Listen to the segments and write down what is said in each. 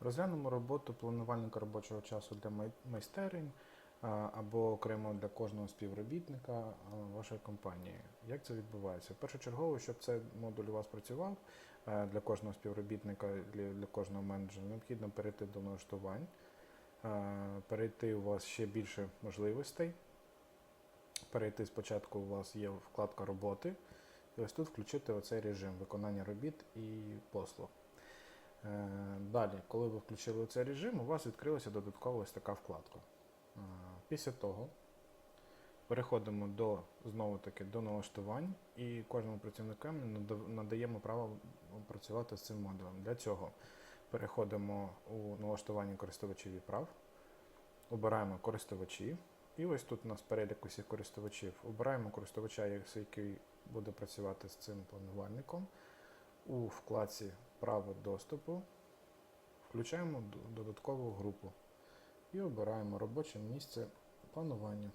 Розглянемо роботу планувальника робочого часу для майстерень або окремо для кожного співробітника вашої компанії. Як це відбувається? Першочергово, щоб цей модуль у вас працював е, для кожного співробітника, для, кожного менеджера, необхідно перейти до налаштувань, е, перейти у вас ще більше можливостей. Перейти спочатку у вас є вкладка роботи, і ось тут включити оцей режим виконання робіт і послуг. Е, Далі, коли ви включили цей режим, у вас відкрилася додатково ось така вкладка. Е, Після того переходимо до знову таки до налаштувань і кожному працівнику надаємо право працювати з цим модулем. Для цього переходимо у налаштування користувачів і прав, обираємо користувачі. І ось тут у нас перелік усіх користувачів. Обираємо користувача, який буде працювати з цим планувальником. У вкладці Право доступу включаємо додаткову групу і обираємо робоче місце планування.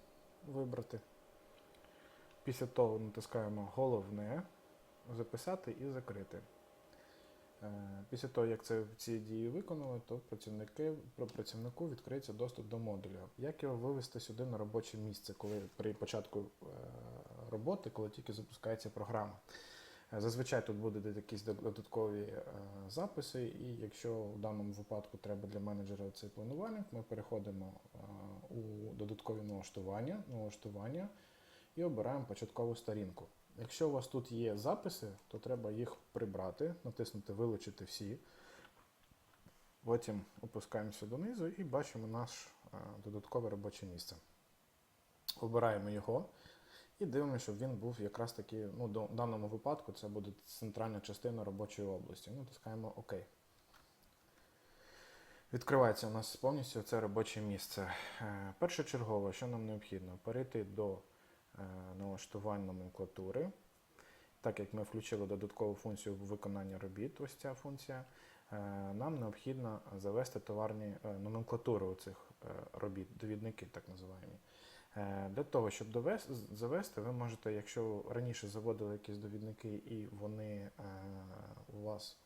Вибрати. Після того натискаємо Головне, записати і закрити. Е, Після того, як це, ці дії виконали, то працівники, працівнику відкриється доступ до модуля. Як його вивести сюди на робоче місце, коли при початку е, роботи, коли тільки запускається програма? Зазвичай тут будуть якісь додаткові е, записи, і якщо в даному випадку треба для менеджера цей планувальник, ми переходимо е, у додаткові налаштування, налаштування і обираємо початкову сторінку. Якщо у вас тут є записи, то треба їх прибрати, натиснути Вилучити всі. Потім опускаємося донизу і бачимо наше додаткове робоче місце. Обираємо його і дивимося, щоб він був якраз таки, ну, в даному випадку це буде центральна частина робочої області. Натискаємо ОК. Відкривається у нас повністю це робоче місце. Е, Першочергово, що нам необхідно? Перейти до е, налаштувань номенклатури. Так як ми включили додаткову функцію виконання робіт, ось ця функція, е, нам необхідно завести товарні номенклатуру цих робіт, довідники так називаємо. Е, Для того, щоб довести, завести, ви можете, якщо раніше заводили якісь довідники і вони е, у вас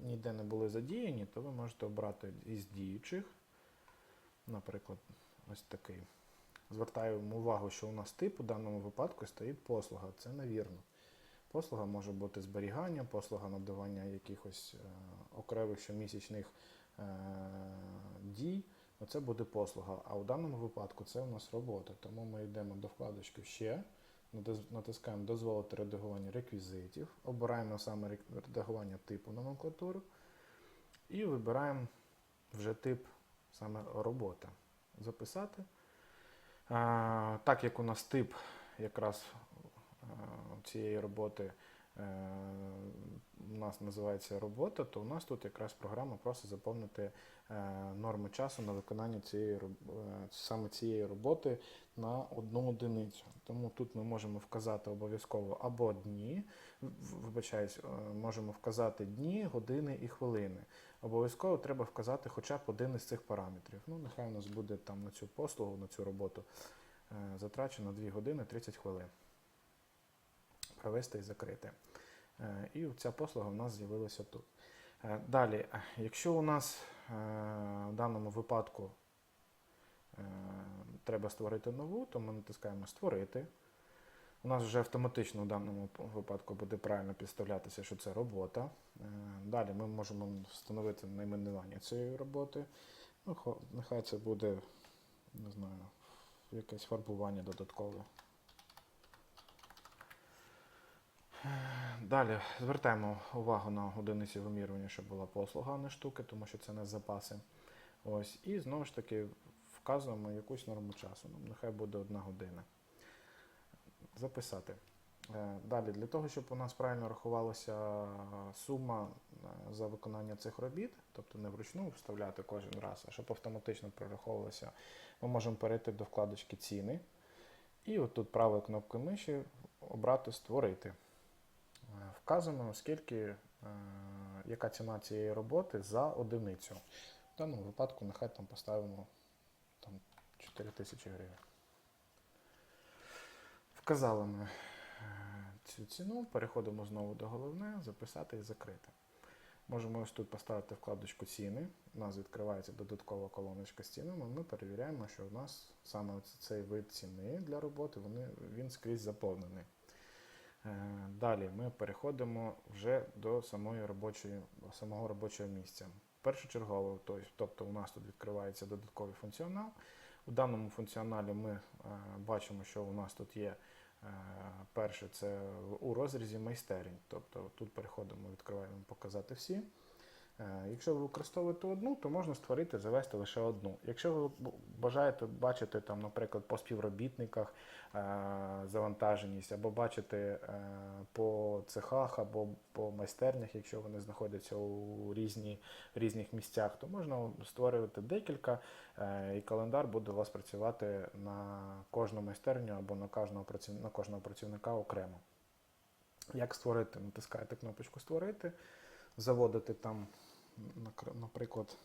ніде не були задіяні, то ви можете обрати із діючих, наприклад, ось такий. Звертаємо увагу, що у нас тип у даному випадку стоїть послуга. Це невірно. Послуга може бути зберігання, послуга надавання якихось е, окремих щомісячних дій. Оце буде послуга. А у даному випадку це у нас робота. Тому ми йдемо до вкладочки ще, натискаємо дозволити редагування реквізитів, обираємо саме редагування типу номенклатури і вибираємо вже тип саме робота. Записати. Так як у нас тип якраз е, цієї роботи у нас називається робота, то у нас тут якраз програма просить заповнити е, норми часу на виконання цієї е, саме цієї роботи на одну одиницю. Тому тут ми можемо вказати обов'язково або дні, вибачаюсь, е, можемо вказати дні, години і хвилини. Обов'язково треба вказати хоча б один із цих параметрів. Ну, нехай у нас буде там на цю послугу, на цю роботу е, затрачено 2 години 30 хвилин. Провести і закрити. Е, І ця послуга в нас з'явилася тут. Е, Далі, якщо у нас е, в даному випадку треба створити нову, то ми натискаємо Створити. У нас вже автоматично в даному випадку буде правильно підставлятися, що це робота. Далі ми можемо встановити найменування цієї роботи. Ну, нехай це буде, не знаю, якесь фарбування додаткове. Далі звертаємо увагу на одиниці вимірювання, щоб була послуга, а не штуки, тому що це не запаси. Ось. І знову ж таки вказуємо якусь норму часу. Ну, нехай буде одна година. Записати. Е, Далі, для того, щоб у нас правильно рахувалася сума е, за виконання цих робіт, тобто не вручну вставляти кожен раз, а щоб автоматично прораховувалося, ми можемо перейти до вкладочки ціни. І отут правою кнопкою миші обрати Створити. Вказуємо, скільки, е, яка ціна цієї роботи за одиницю. В даному випадку нехай там поставимо там, 4 тисячі гривень. Вказали ми е, цю ціну, переходимо знову до головне, записати і закрити. Можемо ось тут поставити вкладочку ціни. У нас відкривається додаткова колоночка з цінами. Ми перевіряємо, що у нас саме цей вид ціни для роботи вони, він скрізь заповнений. Е, Далі ми переходимо вже до самої робочої, самого робочого місця. Першочергово, тобто у нас тут відкривається додатковий функціонал. У даному функціоналі ми е, бачимо, що у нас тут є е, перше це у розрізі майстерень. Тобто тут переходимо, відкриваємо показати всі. Е, Якщо ви використовуєте одну, то можна створити, завести лише одну. Якщо ви бажаєте бачити, там, наприклад, по співробітниках е, завантаженість, або бачити е, по цехах, або по майстернях, якщо вони знаходяться у різні, різних місцях, то можна створювати декілька, і календар буде у вас працювати на кожну майстерню або на кожного, праців- на кожного працівника окремо. Як створити? Натискаєте кнопочку Створити, заводите там, наприклад,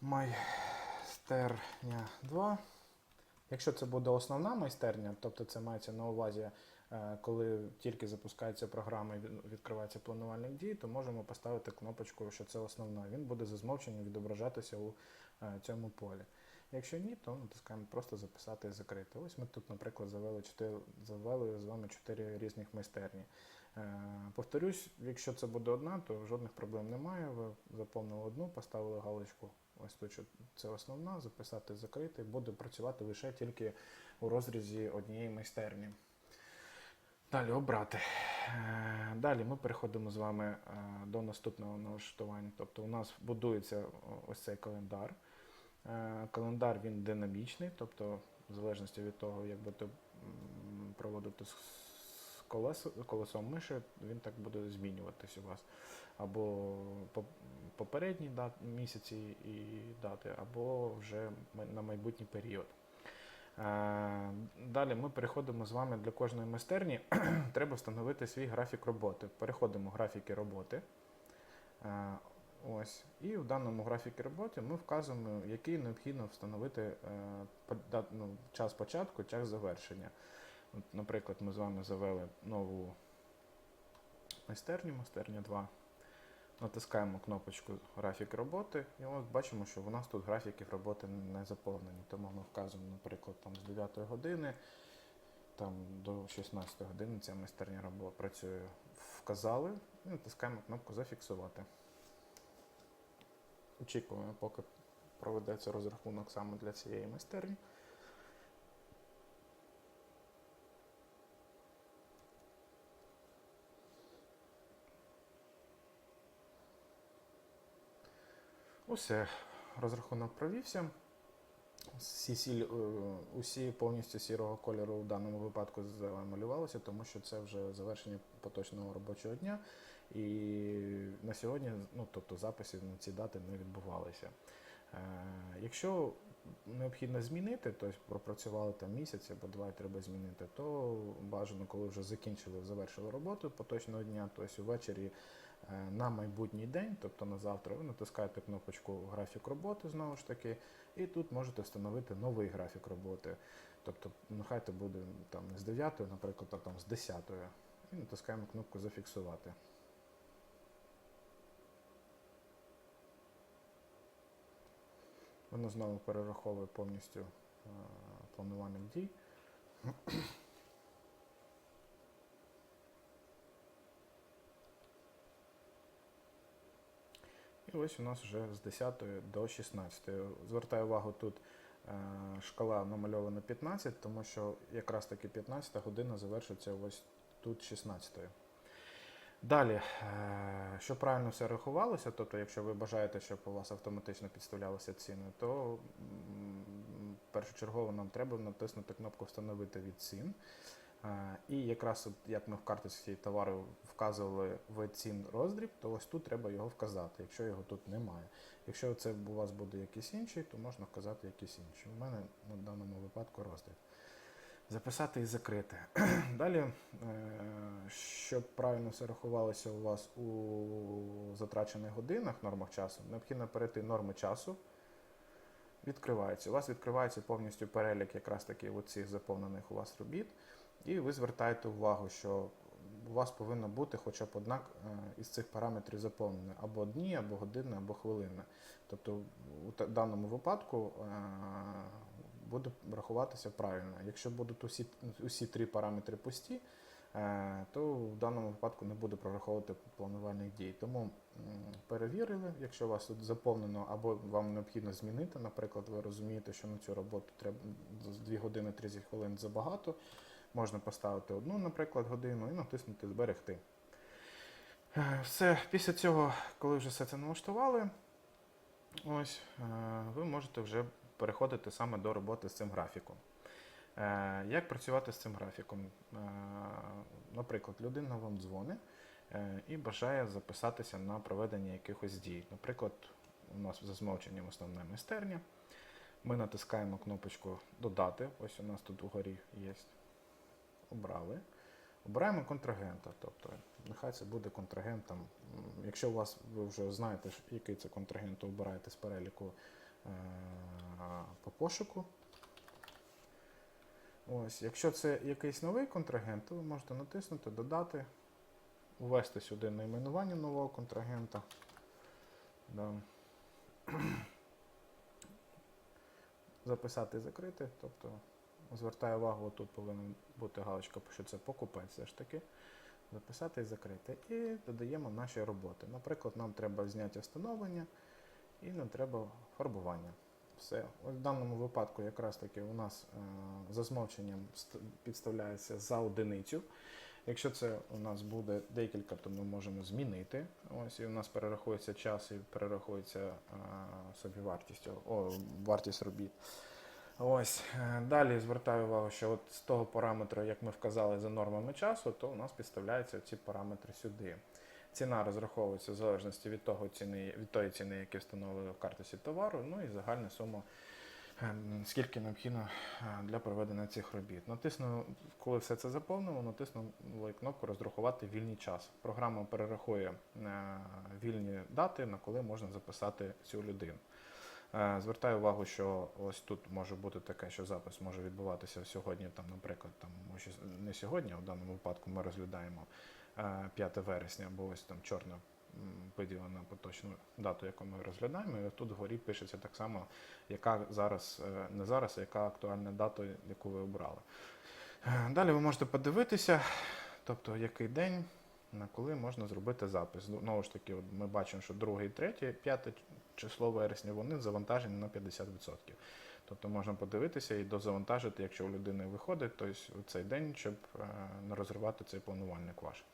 майстерня 2. Якщо це буде основна майстерня, тобто це мається на увазі, е, коли тільки запускається програма і відкривається планувальник дій, то можемо поставити кнопочку, що це основна. Він буде за змовченням відображатися у е, цьому полі. Якщо ні, то натискаємо просто записати і закрити. Ось ми тут, наприклад, завели, 4, завели з вами 4 різних майстерні. Е, Повторюсь, якщо це буде одна, то жодних проблем немає. Ви заповнили одну, поставили галочку. Ось тут це основна, записати, закрити, буде працювати лише тільки у розрізі однієї майстерні. Далі обрати. Е, Далі ми переходимо з вами е, до наступного налаштування. Тобто у нас будується ось цей календар. Календар він динамічний, тобто в залежності від того, як будете проводити з з колес, колесом миші, він так буде змінюватись у вас. Або попередні дат, місяці і дати, або вже на майбутній період. Е, Далі ми переходимо з вами для кожної майстерні. Треба встановити свій графік роботи. Переходимо в графіки роботи. Е, Ось. І в даному графіку роботи ми вказуємо, який необхідно встановити е, ну, час початку, час завершення. От, наприклад, ми з вами завели нову майстерню, майстерня 2. Натискаємо кнопочку графік роботи, і от бачимо, що у нас тут графіки роботи не заповнені. Тому ми вказуємо, наприклад, там, з 9 години там, до 16 години ця майстерня робо- працює. Вказали і натискаємо кнопку Зафіксувати. Очікуємо, поки проведеться розрахунок саме для цієї майстерні. Усе, розрахунок провівся. Всі, сіль, е, усі повністю сірого кольору в даному випадку замалювалися, тому що це вже завершення поточного робочого дня. І на сьогодні, ну тобто записів на ці дати не відбувалися. Е, якщо необхідно змінити, тобто пропрацювали там місяць або два треба змінити, то бажано, коли вже закінчили, завершили роботу поточного дня, тобто ввечері е, на майбутній день, тобто на завтра, ви натискаєте кнопочку графік роботи знову ж таки, і тут можете встановити новий графік роботи. Тобто, нехай це буде там не з 9, наприклад, а там з 10. І натискаємо кнопку Зафіксувати. Воно знову перераховує повністю е, планування дій. Ось у нас вже з 10 до 16. Звертаю увагу, тут е, шкала намальована 15, тому що якраз таки 15 година завершиться ось тут 16. Далі, е, щоб правильно все рахувалося, тобто, якщо ви бажаєте, щоб у вас автоматично підставлялися ціни, то першочергово нам треба натиснути кнопку Встановити від цін. І якраз от як ми в карточці товару вказували вид цін роздріб, то ось тут треба його вказати, якщо його тут немає. Якщо це у вас буде якийсь інший, то можна вказати якийсь інший. У мене на даному випадку роздріб. Записати і закрити. Далі, е, щоб правильно все рахувалося у вас у затрачених годинах, нормах часу, необхідно перейти норми часу. Відкривається. У вас відкривається повністю перелік якраз таки цих заповнених у вас робіт. І ви звертаєте увагу, що у вас повинна бути хоча б одна е, із цих параметрів заповнена або дні, або години, або хвилини. Тобто у даному випадку е, буде рахуватися правильно. Якщо будуть усі, усі три параметри пусті, е, то в даному випадку не буде прораховувати планувальних дій. Тому перевірили, якщо у вас тут заповнено або вам необхідно змінити, наприклад, ви розумієте, що на цю роботу треба 2 години 30 хвилин забагато, можна поставити одну, наприклад, годину і натиснути Зберегти. Е, Все, після цього, коли вже все це налаштували, ось, е, ви можете вже переходити саме до роботи з цим графіком. Е, Як працювати з цим графіком? Наприклад, людина вам дзвонить і бажає записатися на проведення якихось дій. Наприклад, у нас за змовченням основна майстерня. Ми натискаємо кнопочку Додати. Ось у нас тут угорі є. Обрали. Обираємо контрагента. Тобто, нехай це буде контрагент. Там, м, якщо у вас ви вже знаєте, який це контрагент, то обираєте з переліку е, по пошуку. Ось, якщо це якийсь новий контрагент, то ви можете натиснути Додати, ввести сюди найменування нового контрагента. Да. Записати і закрити. Тобто звертаю увагу, тут повинна бути галочка, що це покупець все ж таки. Записати і закрити. І додаємо наші роботи. Наприклад, нам треба зняття встановлення і нам треба фарбування. Все. Ось в даному випадку якраз таки у нас е, за змовченням підставляється за одиницю. Якщо це у нас буде декілька, то ми можемо змінити. Ось і у нас перерахується час і перерахується е, собівартість, о, вартість робіт. Ось е, далі звертаю увагу, що от з того параметру, як ми вказали за нормами часу, то у нас підставляються ці параметри сюди. Ціна розраховується в залежності від того ціни, від тої ціни, яку встановили в карточці товару, ну і загальна сума, е, скільки необхідно е, для проведення цих робіт. Натисну, коли все це заповнило, натиснули кнопку Розрахувати вільний час. Програма перерахує вільні дати, на коли можна записати цю людину. Е, Звертаю увагу, що ось тут може бути таке, що запис може відбуватися сьогодні, там, наприклад, там, не сьогодні, а в даному випадку ми розглядаємо е, 5 вересня, бо ось там чорна виділена поточну дату, яку ми розглядаємо. І тут вгорі пишеться так само, яка зараз, е, не зараз, а яка актуальна дата, яку ви обрали. Е, Далі ви можете подивитися, тобто який день, на коли можна зробити запис. Ну, Знову ж таки, ми бачимо, що 2, 3, 5 число вересня вони завантажені на 50%. Тобто можна подивитися і дозавантажити, якщо у людини виходить, у цей день, щоб е, не розривати цей планувальник ваш.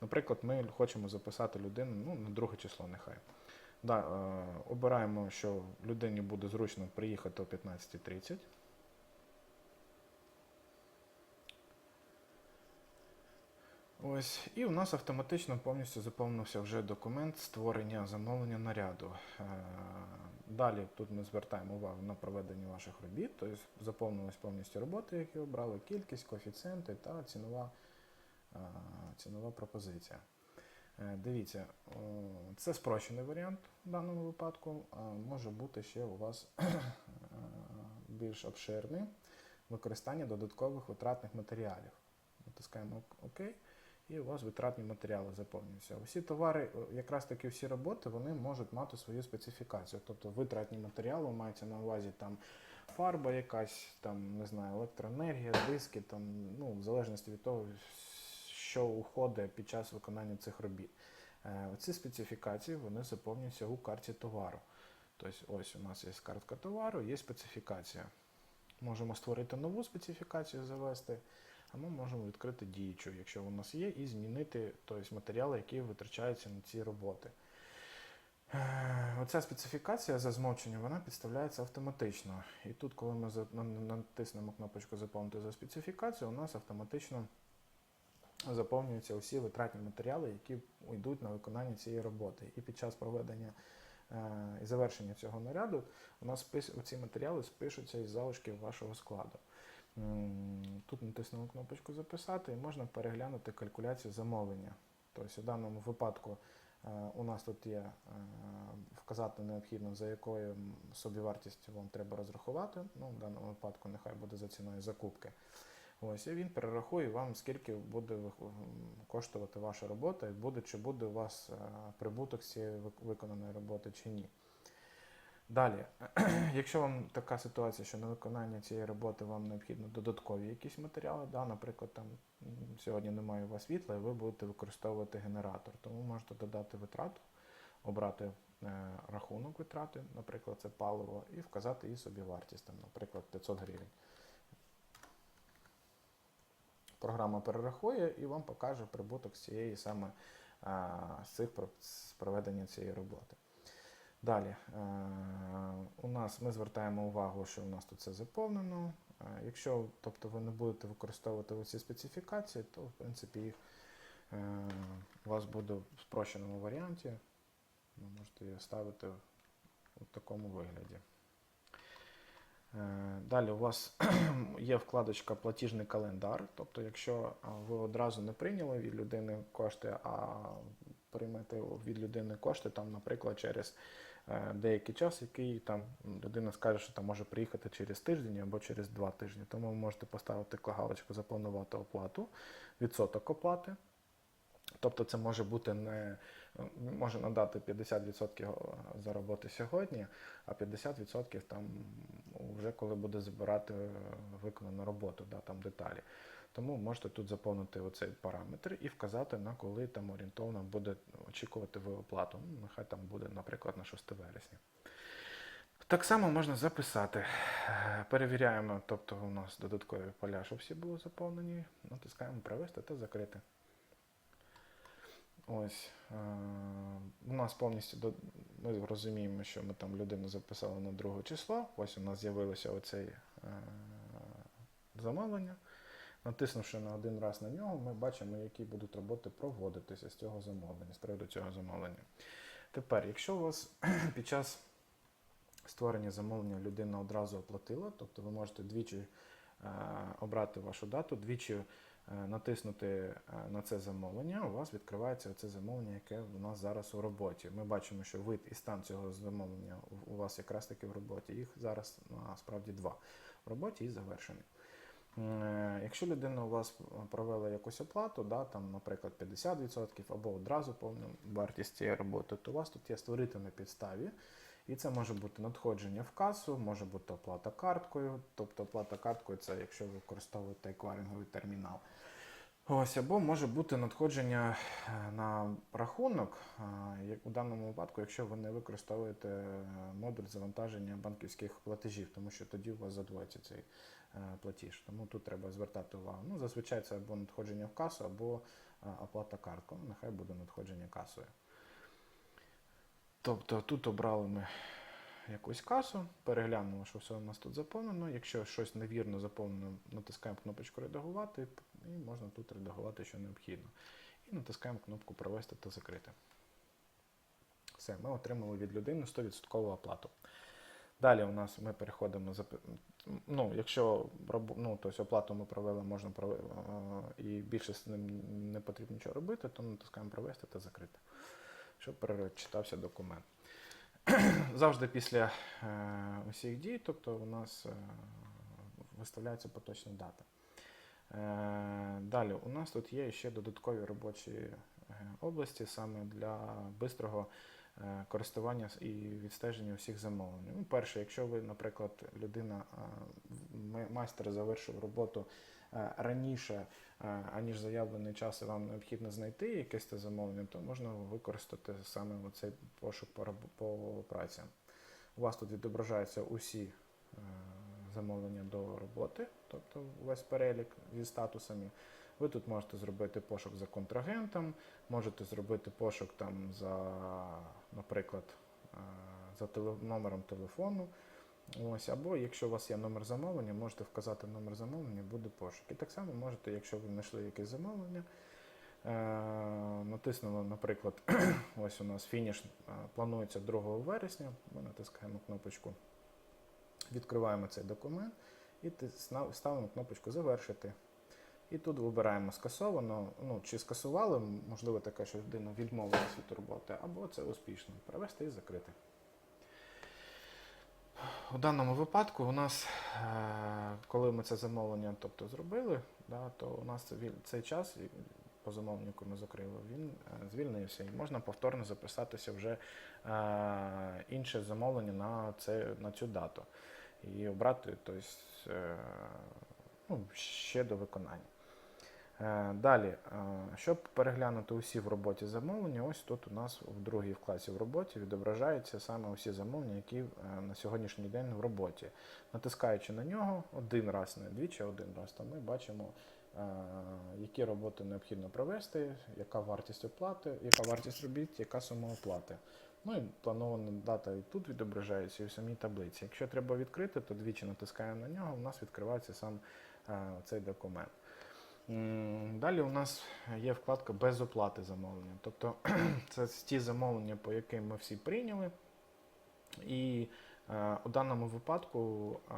Наприклад, ми хочемо записати людину ну, на друге число нехай. Да, е, обираємо, що людині буде зручно приїхати о 15.30. Ось, і у нас автоматично повністю заповнився вже документ створення замовлення наряду. Е, Далі тут ми звертаємо увагу на проведення ваших робіт, тобто заповнились повністю роботи, які обрали, кількість, коефіцієнти та цінова, е, цінова пропозиція. Е, Дивіться, це спрощений варіант в даному випадку. а Може бути ще у вас більш обширний використання додаткових витратних матеріалів. Натискаємо ОК, і у вас витратні матеріали заповнюються. Усі товари, е, якраз таки всі роботи, вони можуть мати свою специфікацію. Тобто витратні матеріали мається на увазі там фарба якась, там, не знаю, електроенергія, диски, там, ну, в залежності від того, що уходить під час виконання цих робіт. Е, Оці специфікації вони заповнюються у карті товару. Тобто ось у нас є картка товару, є специфікація. Можемо створити нову специфікацію, завести, а ми можемо відкрити діючу, якщо у нас є, і змінити тобто, матеріали, які витрачаються на ці роботи. Е, Оця специфікація за змовченням вона підставляється автоматично. І тут, коли ми натиснемо кнопочку Заповнити за специфікацію, у нас автоматично заповнюються усі витратні матеріали, які йдуть на виконання цієї роботи. І під час проведення е, і завершення цього наряду у нас ці матеріали спишуться із залишків вашого складу. М, Тут натиснемо кнопочку Записати і можна переглянути калькуляцію замовлення. Тобто, в даному випадку е, у нас тут є е, вказати необхідно, за якою собівартістю вам треба розрахувати. Ну, в даному випадку нехай буде за ціною закупки. Ось, і він перерахує вам, скільки буде коштувати ваша робота, і буде, чи буде у вас е, прибуток з цієї виконаної роботи чи ні. Далі, якщо вам така ситуація, що на виконання цієї роботи вам необхідно додаткові якісь матеріали, да, наприклад, там сьогодні немає у вас світла, і ви будете використовувати генератор, тому можете додати витрату, обрати е, рахунок витрати, наприклад, це паливо, і вказати її собі вартість, там, наприклад, 500 гривень. Програма перерахує і вам покаже прибуток з цієї саме е, з цих з проведення цієї роботи. Далі е, у нас ми звертаємо увагу, що у нас тут все заповнено. Е, Якщо тобто, ви не будете використовувати оці специфікації, то в принципі їх е, у вас буде в спрощеному варіанті. Ви можете її ставити у такому вигляді. Далі у вас є вкладочка Платіжний календар. Тобто, якщо ви одразу не прийняли від людини кошти, а приймете від людини кошти, там, наприклад, через деякий час, який там людина скаже, що там може приїхати через тиждень або через два тижні. Тому ви можете поставити галочку запланувати оплату, відсоток оплати. Тобто це може бути не може надати 50% за роботи сьогодні, а 50% там вже коли буде збирати е, виконану роботу, да, там деталі. Тому можете тут заповнити оцей параметр і вказати, на коли там орієнтовно буде очікувати ви оплату. Ну, нехай там буде, наприклад, на 6 вересня. Так само можна записати. Перевіряємо, тобто у нас додаткові поля, щоб всі були заповнені. Натискаємо провести та закрити. Ось. Е, у нас повністю ми розуміємо, що ми там людину записали на друге число. Ось у нас з'явилося оцей е, замовлення. Натиснувши на один раз на нього, ми бачимо, які будуть роботи проводитися з цього замовлення, з приводу цього замовлення. Тепер, якщо у вас під час створення замовлення людина одразу оплатила, тобто ви можете двічі е, обрати вашу дату, двічі е, натиснути е, на це замовлення, у вас відкривається це замовлення, яке у нас зараз у роботі. Ми бачимо, що вид і стан цього замовлення у- вас якраз таки в роботі. Їх зараз насправді два в роботі і завершені. Е, Якщо людина у вас провела якусь оплату, да, там, наприклад, 50% або одразу повну вартість цієї роботи, то у вас тут є створити на підставі. І це може бути надходження в касу, може бути оплата карткою. Тобто оплата карткою це якщо ви використовуєте еквайринговий термінал. Ось, або може бути надходження е, на рахунок, е, як у даному випадку, якщо ви не використовуєте е, модуль завантаження банківських платежів, тому що тоді у вас задвоїться цей платіж. Тому тут треба звертати увагу. Ну, зазвичай це або надходження в касу, або оплата карткою. Нехай буде надходження касою. Тобто тут обрали ми якусь касу, переглянули, що все у нас тут заповнено. Якщо щось невірно заповнено, натискаємо кнопочку редагувати і можна тут редагувати, що необхідно. І натискаємо кнопку Провести та закрити. Все, ми отримали від людини 100% оплату. Далі у нас ми переходимо за ну, якщо ну, тобто оплату ми провели, можна прове- е, і більше з ним не потрібно нічого робити, то натискаємо провести та закрити, щоб перечитався документ. Завжди після е, усіх дій, тобто у нас е, виставляється поточна дата. Е, далі у нас тут є ще додаткові робочі області саме для е, користування і відстеження усіх замовлень. Ну, перше, якщо ви, наприклад, людина, майстер завершив роботу раніше, е, аніж заявлений час, і вам необхідно знайти якесь те замовлення, то можна використати саме цей пошук по, працям. У вас тут відображаються усі е, замовлення до роботи, тобто весь перелік зі статусами. Ви тут можете зробити пошук за контрагентом, можете зробити пошук там за, наприклад, е, за теле- номером телефону. Ось, або якщо у вас є номер замовлення, можете вказати номер замовлення, буде пошук. І так само можете, якщо ви знайшли якесь замовлення, е, натиснули, наприклад, ось у нас фініш е, планується 2 вересня, ми натискаємо кнопочку, відкриваємо цей документ і ставимо кнопочку Завершити. І тут вибираємо скасовано, ну чи скасували, можливо, таке, що людина відмовилась від роботи, або це успішно. Перевести і закрити. У даному випадку у нас, е, коли ми це замовлення тобто, зробили, да, то у нас цей час по замовленню, яку ми закрили, він е, звільнився і можна повторно записатися вже е, інше замовлення на, це, на цю дату і обрати тобто, ну, ще до виконання. Е, Далі, е, щоб переглянути усі в роботі замовлення, ось тут у нас в другій вкладці в роботі відображаються саме усі замовлення, які е, на сьогоднішній день в роботі. Натискаючи на нього один раз, не двічі, один раз, то ми бачимо, які роботи необхідно провести, яка вартість оплати, яка вартість робіт, яка сума оплати. Ну і планована дата і тут відображається і в самій таблиці. Якщо треба відкрити, то двічі натискаємо на нього, у нас відкривається сам цей документ. Далі у нас є вкладка без оплати замовлення. Тобто це ті замовлення, по яким ми всі прийняли. І е, у даному випадку е,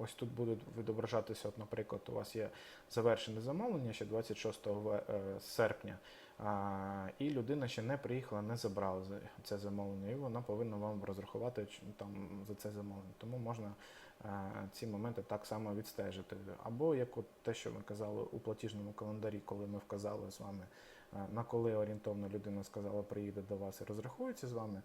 ось тут будуть відображатися, от, наприклад, у вас є завершене замовлення ще 26 ве- е, серпня, і людина ще не приїхала, не забрала це замовлення, і вона повинна вам розрахувати там, за це замовлення. Тому можна е, ці моменти так само відстежити. Або як от те, що ми казали у платіжному календарі, коли ми вказали з вами, е, на коли орієнтовно людина сказала, приїде до вас і розрахується з вами.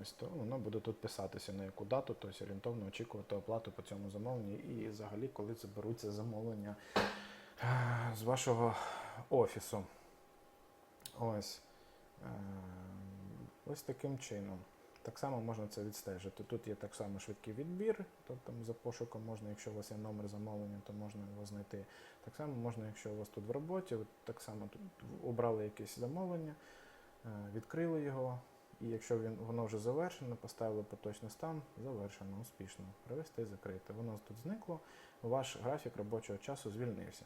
Ось то воно буде тут писатися на яку дату, тобто орієнтовно очікувати оплату по цьому замовленню і взагалі, коли заберуться замовлення е, з вашого офісу. Ось. Е, Ось таким чином. Так само можна це відстежити. Тут є так само швидкий відбір, тобто за пошуком можна, якщо у вас є номер замовлення, то можна його знайти. Так само можна, якщо у вас тут в роботі, так само тут обрали якесь замовлення, е, відкрили його, і якщо він, воно вже завершено, поставили поточний стан, завершено, успішно. Привести, закрити. Воно тут зникло, ваш графік робочого часу звільнився.